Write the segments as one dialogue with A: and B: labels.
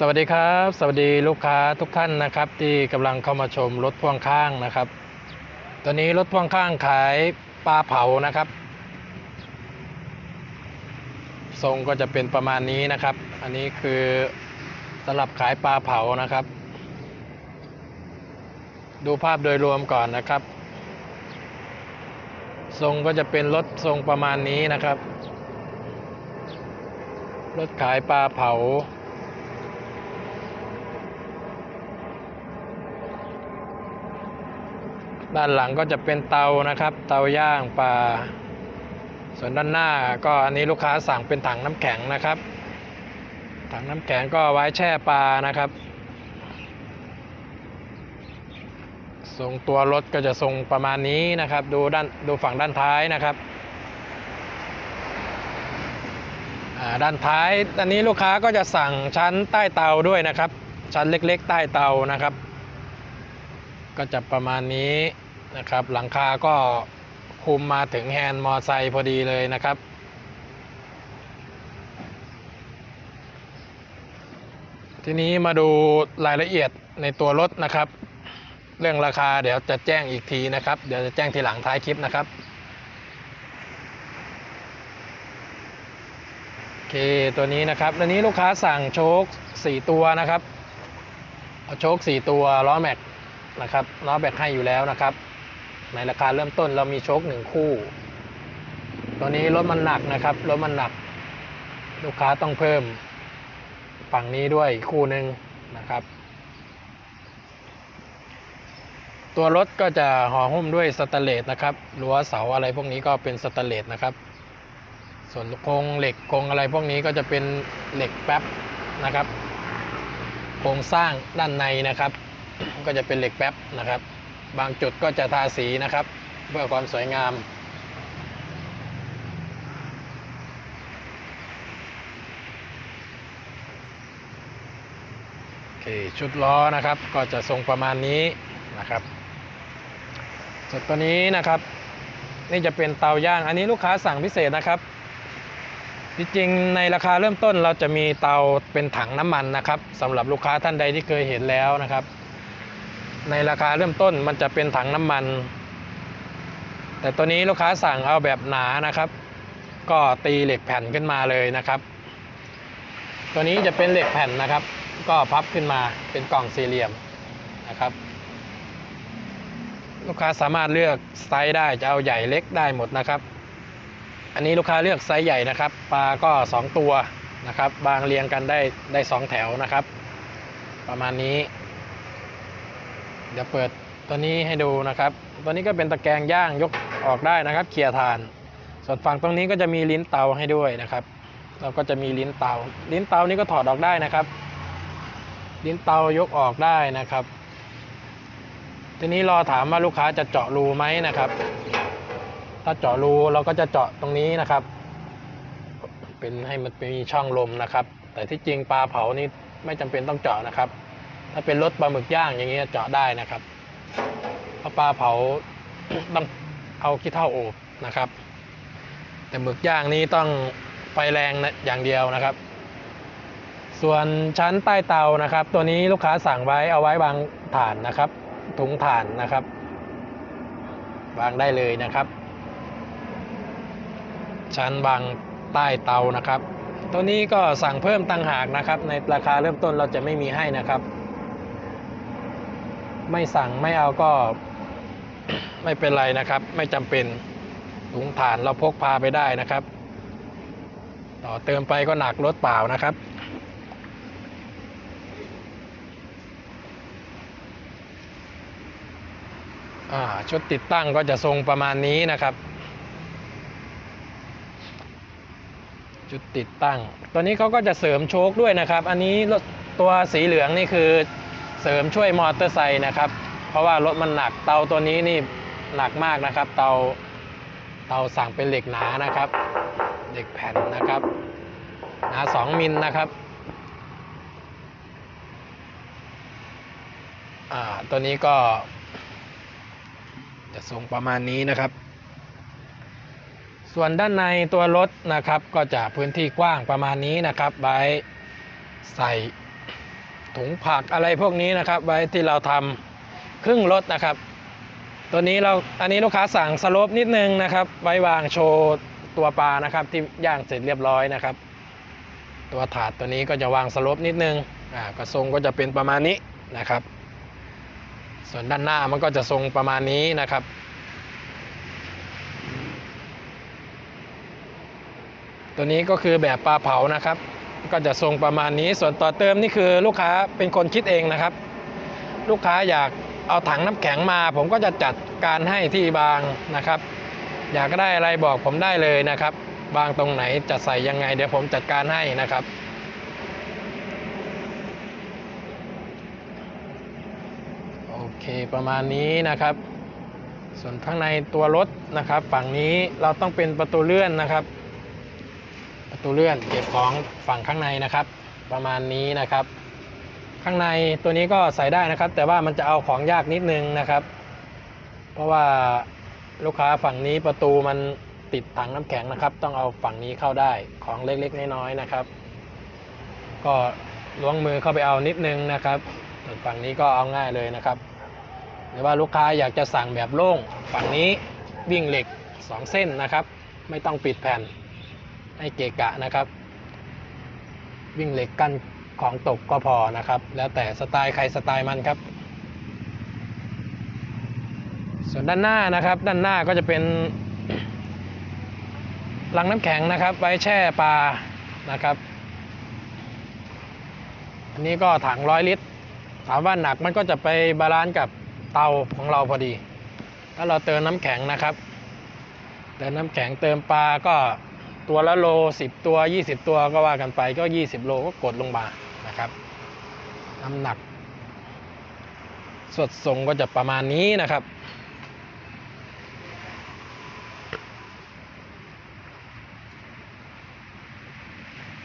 A: สวัสดีครับ สวัสดีลูกค้าทุกท่านนะครับ ที่กำลังเข้ามาชมรถพ่วงข้างนะครับ ตอนนี้รถพ่วงข้างขายปลาเผานะครับ ทรงก็จะเป็นประมาณนี้นะครับ อันนี้คือสำหรับขายปลาเผานะครับ ดูภาพโดยรวมก่อนนะครับ ทรงก็จะเป็นรถทรงประมาณนี้นะครับรถขายปลาเผา ด้านหลังก็จะเป็นเตานะครับ เตาย่างปลา ส่วนด้านหน้าก็อันนี้ลูกค้าสั่งเป็นถังน้ำแข็งนะครับ ถังน้ำแข็งก็ไว้แช่ปลานะครับทรงตัวรถก็จะทรงประมาณนี้นะครับ ดูด้านดูฝั่งด้านท้ายนะครับอ่าด้านท้ายอันนี้ลูกค้าก็จะสั่งชั้นใต้เตาด้วยนะครับ ชั้นเล็ก ๆ ใต้เตานะครับ ก็จะประมาณนี้นะครับ หลังคาก็คุมมาถึงแฮนด์มอไซค์พอดีเลยนะครับ ทีนี้มาดูรายละเอียดในตัวรถนะครับ เรื่องราคาเดี๋ยวจะแจ้งอีกทีนะครับ เดี๋ยวจะแจ้งทีหลังท้ายคลิปนะครับโอเคตัวนี้นะครับตัวนี้ลูกค้าสั่งโชค4 ตัวนะครับ เอาโชค4 ตัวล้อแม็ก นะครับล้อแบตให้อยู่แล้วนะครับ ในราคาเริ่มต้นเรามีโชคหนึ่งคู่ตัวนี้รถมันหนักนะครับรถมันหนัก ลูกค้าต้องเพิ่มฝั่งนี้ด้วยคู่หนึ่งนะครับ ตัวรถก็จะห่อหุ้มด้วยสแตนเลสนะครับรั้วเสาอะไรพวกนี้ก็เป็นสแตนเลสนะครับ ส่วนโครงเหล็กโครงอะไรพวกนี้ก็จะเป็นเหล็กแป๊บนะครับโครงสร้างด้านในนะครับ ก็จะเป็นเหล็กแป๊บนะครับ บางจุดก็จะทาสีนะครับ เพื่อความสวยงาม โอเคชุดล้อนะครับก็จะทรงประมาณนี้นะครับส่วนตัวนี้นะครับ นี่จะเป็นเตาย่าง อันนี้ลูกค้าสั่งพิเศษนะครับ จริงๆในราคาเริ่มต้นเราจะมีเตาเป็นถังน้ำมันนะครับสำหรับลูกค้าท่านใดที่เคยเห็นแล้วนะครับ ในราคาเริ่มต้นมันจะเป็นถังน้ำมัน แต่ตัวนี้ลูกค้าสั่งเอาแบบหนานะครับ ก็ตีเหล็กแผ่นขึ้นมาเลยนะครับ ตัวนี้จะเป็นเหล็กแผ่นนะครับ ก็พับขึ้นมาเป็นกล่องสี่เหลี่ยมนะครับ ลูกค้าสามารถเลือกไซส์ได้จะเอาใหญ่เล็กได้หมดนะครับ อันนี้ลูกค้าเลือกไซส์ใหญ่นะครับ ปลาก็ 2 ตัวนะครับบางเรียงกันได้ได้สองแถวนะครับ ประมาณนี้ เดี๋ยวเปิดตัวนี้ให้ดูนะครับ ตัวนี้ก็เป็นตะแกรงย่างยกออกได้นะครับเคลียทาน ส่วนฝั่งตรงนี้ก็จะมีลิ้นเตาให้ด้วยนะครับ เราก็จะมีลิ้นเตา ลิ้นเตานี้ก็ถอดออกได้นะครับ ลิ้นเตายกออกได้นะครับ ทีนี้รอถามว่าลูกค้าจะเจาะรูไหมนะครับ ถ้าเจาะรูเราก็จะเจาะตรงนี้นะครับ เป็นให้มันมีช่องลมนะครับ แต่ที่จริงปลาเผานี่ไม่จำเป็นต้องเจาะนะครับ ถ้าเป็นรถปลาหมึกย่างอย่างเงี้ยเจาะได้นะครับเพราะปลาเผาต้องเอาขี้เท่าโอบนะครับ แต่หมึกย่างนี้ต้องไฟแรงนะอย่างเดียวนะครับ ส่วนชั้นใต้เตานะครับ ตัวนี้ลูกค้าสั่งไว้เอาไว้วางถ่านนะครับถุงถ่านนะครับ วางได้เลยนะครับ ชั้นวางใต้เตานะครับ ตัวนี้ก็สั่งเพิ่มตังหากนะครับ ในราคาเริ่มต้นเราจะไม่มีให้นะครับ ไม่สั่งไม่เอาก็ไม่เป็นไรนะครับ ไม่จำเป็นถุงถ่านเราพกพาไปได้นะครับ ต่อเติมไปก็หนักรถเปล่านะครับชุดติดตั้งก็จะทรงประมาณนี้นะครับ จุดติดตั้ง ตัวนี้เขาก็จะเสริมโชคด้วยนะครับ อันนี้ตัวสีเหลืองนี่คือ เสริมช่วยมอเตอร์ไซค์นะครับ เพราะว่ารถมันหนักเตาตัวนี้นี่หนักมากนะครับ เตาเตาสั่งเป็นเหล็กหนานะครับเหล็กแผ่นนะครับหนา2มิลนะครับตัวนี้ก็ จะทรงประมาณนี้นะครับ ส่วนด้านในตัวรถนะครับ ก็จะพื้นที่กว้างประมาณนี้นะครับไว้ใส่ ถุงผักอะไรพวกนี้นะครับ ไว้ที่เราทำครึ่งรถนะครับ ตัวนี้เราอันนี้ลูกค้าสั่งสโลปนิดนึงนะครับ ไว้วางโชว์ตัวปลานะครับ ที่ย่างเสร็จเรียบร้อยนะครับ ตัวถาดตัวนี้ก็จะวางสโลปนิดนึงอ่ากระทรงก็จะเป็นประมาณนี้นะครับ ส่วนด้านหน้ามันก็จะทรงประมาณนี้นะครับตัวนี้ก็คือแบบปลาเผานะครับ ก็จะทรงประมาณนี้ส่วนต่อเติมนี่คือลูกค้าเป็นคนคิดเองนะครับ ลูกค้าอยากเอาถังน้ำแข็งมา ผมก็จะจัดการให้ที่บางนะครับ อยากได้อะไรบอกผมได้เลยนะครับ บางตรงไหนจะใส่ยังไง เดี๋ยวผมจัดการให้นะครับโอเคประมาณนี้นะครับ ส่วนข้างในตัวรถนะครับ ฝั่งนี้เราต้องเป็นประตูเลื่อนนะครับ ประตูเลื่อนเก็บของฝั่งข้างในนะครับ ประมาณนี้นะครับ ข้างในตัวนี้ก็ใส่ได้นะครับ แต่ว่ามันจะเอาของยากนิดนึงนะครับ เพราะว่าลูกค้าฝั่งนี้ประตูมันติดถังน้ำแข็งนะครับ ต้องเอาฝั่งนี้เข้าได้ของเล็กๆน้อยๆนะครับ ก็ล้วงมือเข้าไปเอานิดนึงนะครับฝั่งนี้ก็เอาง่ายเลยนะครับ หรือว่าลูกค้าอยากจะสั่งแบบโล่ง ฝั่งนี้วิ่งเหล็ก 2 เส้นนะครับ ไม่ต้องปิดแผ่น ให้เกะกะนะครับ วิ่งเหล็กกั้นของตกก็พอนะครับ แล้วแต่สไตล์ใครสไตล์มันครับ ส่วนด้านหน้านะครับ ด้านหน้าก็จะเป็นลังน้ำแข็งนะครับ ไว้แช่ปลานะครับ อันนี้ก็ถังร้อยลิตรถามว่าหนักมันก็จะไปบาลานซ์กับเตาของเราพอดี ถ้าเราเติมน้ำแข็งนะครับ เติมน้ำแข็งเติมปลาก็ ตัวละโล 10 ตัว 20 ตัวก็ว่ากันไปก็ 20 โลก็กดลงมานะครับน้ำหนักสดทรงก็จะประมาณนี้นะครับ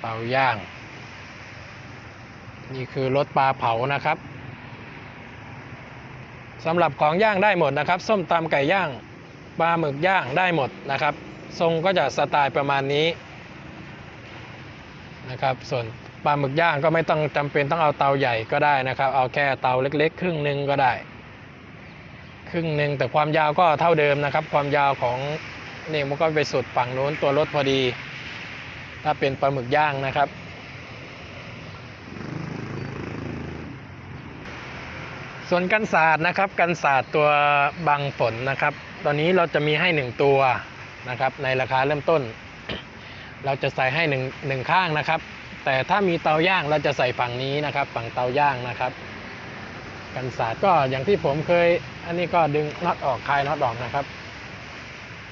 A: เตาย่าง นี่คือรถปลาเผานะครับสำหรับของย่างได้หมดนะครับ ส้มตำไก่ย่างปลาหมึกย่างได้หมดนะครับ ทรงก็จะสไตล์ประมาณนี้นะครับ ส่วนปลาหมึกย่างก็ไม่ต้องจำเป็นต้องเอาเตาใหญ่ก็ได้นะครับ เอาแค่เตาเล็กๆ ครึ่งหนึ่งก็ได้ ครึ่งหนึ่งแต่ความยาวก็เท่าเดิมนะครับ ความยาวของนี่มันก็ไปสุดฝั่งโน้นตัวรถพอดี ถ้าเป็นปลาหมึกย่างนะครับส่วนกันศาสตร์นะครับกันศาสตร์ตัวบังฝนนะครับ ตอนนี้เราจะมีให้หนึ่งตัว นะครับในราคาเริ่มต้น เราจะใส่ให้หนึ่งหนึ่งข้างนะครับ แต่ถ้ามีเตาย่างเราจะใส่ฝั่งนี้นะครับ ฝั่งเตาย่างนะครับกันศาสตร์ก็อย่างที่ผมเคย อันนี้ก็ดึงน็อตออกคลายน็อตออกนะครับ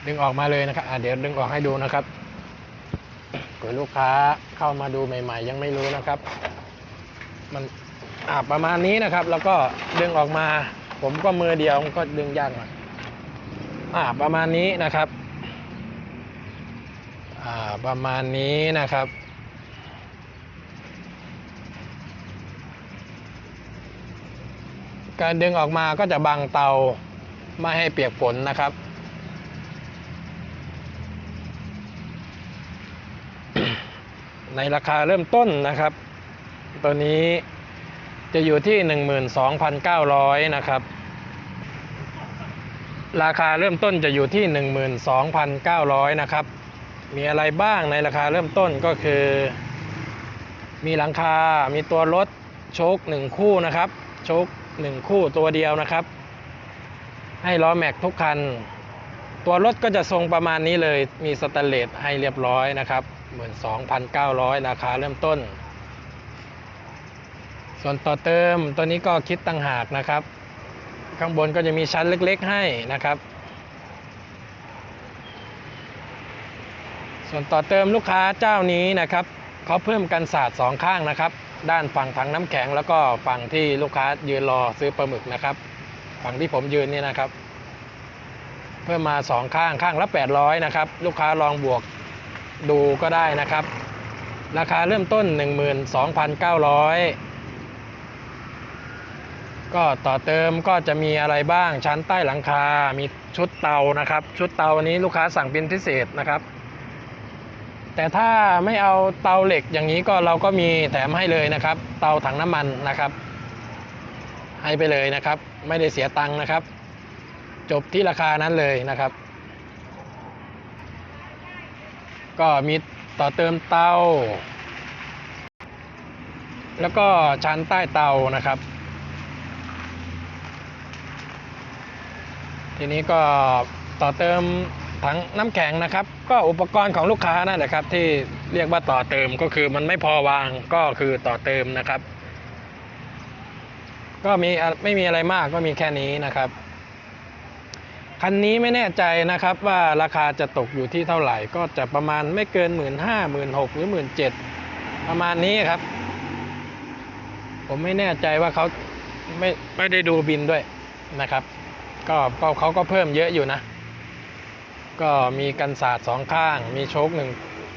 A: ดึงออกมาเลยนะครับเดี๋ยวดึงออกให้ดูนะครับเผื่อลูกค้าเข้ามาดูใหม่ ๆ ยังไม่รู้นะครับ มันอ่าประมาณนี้นะครับ แล้วก็ดึงออกมา ผมก็มือเดียวก็ดึงยากหน่อยอ่าประมาณนี้นะครับ ประมาณนี้นะครับ การดึงออกมาก็จะบังเตาไม่ให้เปียกฝนนะครับในราคาเริ่มต้นนะครับ ตัวนี้จะอยู่ที่ 12,900 นะครับ ราคาเริ่มต้นจะอยู่ที่ 12,900 นะครับ มีอะไรบ้างในราคาเริ่มต้นก็คือ มีหลังคา มีตัวรถโชคหนึ่งคู่นะครับโชคหนึ่งคู่ตัวเดียวนะครับ ให้ล้อแม็กทุกคัน ตัวรถก็จะทรงประมาณนี้เลย มีสแตนเลสให้เรียบร้อยนะครับ 12,900 ราคาเริ่มต้น ส่วนต่อเติมตัวนี้ก็คิดต่างหากนะครับ ข้างบนก็จะมีชั้นเล็กๆให้นะครับ ส่วนต่อเติมลูกค้าเจ้านี้นะครับเขาเพิ่มกันศาสตร์สองข้างนะครับ ด้านฝั่งถังน้ำแข็งแล้วก็ฝั่งที่ลูกค้ายืนรอซื้อปลาหมึกนะครับ ฝั่งที่ผมยืนนี่นะครับ เพิ่มมาสองข้างข้างละ800นะครับลูกค้าลองบวกดูก็ได้นะครับ ราคาเริ่มต้น 12,900ก็ต่อเติมก็จะมีอะไรบ้างชั้นใต้หลังคา มีชุดเตานะครับ ชุดเตานี้ลูกค้าสั่งเป็นพิเศษนะครับ แต่ถ้าไม่เอาเตาเหล็กอย่างนี้ก็เราก็มีแถมให้เลยนะครับ เตาถังน้ำมันนะครับ ให้ไปเลยนะครับ ไม่ได้เสียตังค์นะครับ จบที่ราคานั้นเลยนะครับ ก็มีต่อเติมเตา แล้วก็ชั้นใต้เตานะครับ ทีนี้ก็ต่อเติม ถังน้ำแข็งนะครับ ก็อุปกรณ์ของลูกค้านั่นแหละครับ ที่เรียกว่าต่อเติมก็คือมันไม่พอวางก็คือต่อเติมนะครับ ก็มีไม่มีอะไรมากก็มีแค่นี้นะครับคันนี้ไม่แน่ใจนะครับว่าราคาจะตกอยู่ที่เท่าไหร่ ก็จะประมาณไม่เกินหมื่นห้าหมื่นหกหรือหมื่นเจ็ดประมาณนี้ครับ ผมไม่แน่ใจว่าเขาไม่ไม่ได้ดูบินด้วยนะครับ ก็เขาก็เพิ่มเยอะอยู่นะ ก็มีกันศาสตร์สองข้าง มีโชคหนึ่ง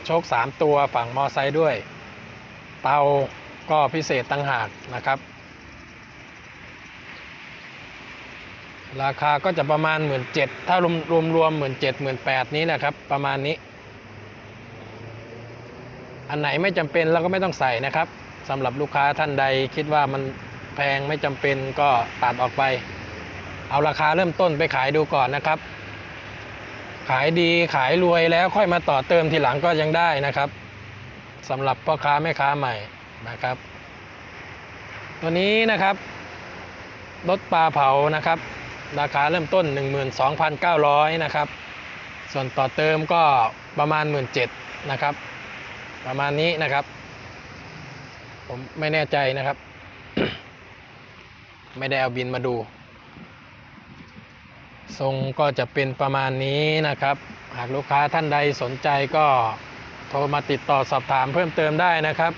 A: โชคสามตัวฝั่งมอไซค์ด้วย เตาก็พิเศษตั้งหากนะครับ ราคาก็จะประมาณ 1 7ื่นถ้ารวมรวมรวมหมื่นเจ็ดหมื่นแปดนี้นะครับ ประมาณนี้ อันไหนไม่จำเป็นเราก็ไม่ต้องใส่นะครับสำหรับลูกค้าท่านใดคิดว่ามันแพงไม่จำเป็นก็ตัดออกไป เอาราคาเริ่มต้นไปขายดูก่อนนะครับ ขายดีขายรวยแล้วค่อยมาต่อเติมทีหลังก็ยังได้นะครับสำหรับพ่อค้าแม่ค้าใหม่นะครับ ตัวนี้นะครับรถปลาเผานะครับ ราคาเริ่มต้น 12,900นะครับ ส่วนต่อเติมก็ประมาณ 17,000นะครับ ประมาณนี้นะครับ ผมไม่แน่ใจนะครับ ไม่ได้เอาบินมาดู ทรงก็จะเป็นประมาณนี้นะครับ หากลูกค้าท่านใดสนใจก็โทรมาติดต่อสอบถามเพิ่มเติมได้นะครับ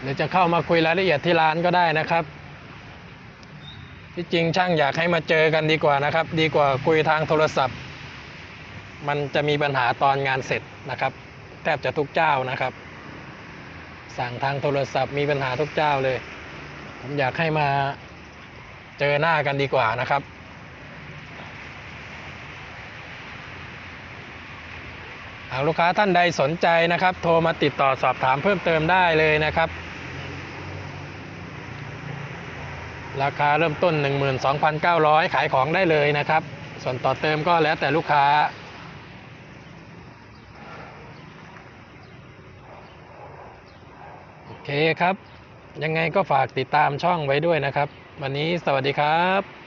A: หรือจะเข้ามาคุยรายละเอียดที่ร้านก็ได้นะครับที่จริงช่างอยากให้มาเจอกันดีกว่านะครับ ดีกว่าคุยทางโทรศัพท์ มันจะมีปัญหาตอนงานเสร็จนะครับ แทบจะทุกเจ้านะครับ สั่งทางโทรศัพท์มีปัญหาทุกเจ้าเลย ผมอยากให้มาเจอหน้ากันดีกว่านะครับ หากลูกค้าท่านใดสนใจนะครับ โทรมาติดต่อสอบถามเพิ่มเติมได้เลยนะครับ ราคาเริ่มต้น 12,900 ขายของได้เลยนะครับ ส่วนต่อเติมก็แล้วแต่ลูกค้าโอเคครับ ยังไงก็ฝากติดตามช่องไว้ด้วยนะครับ วันนี้สวัสดีครับ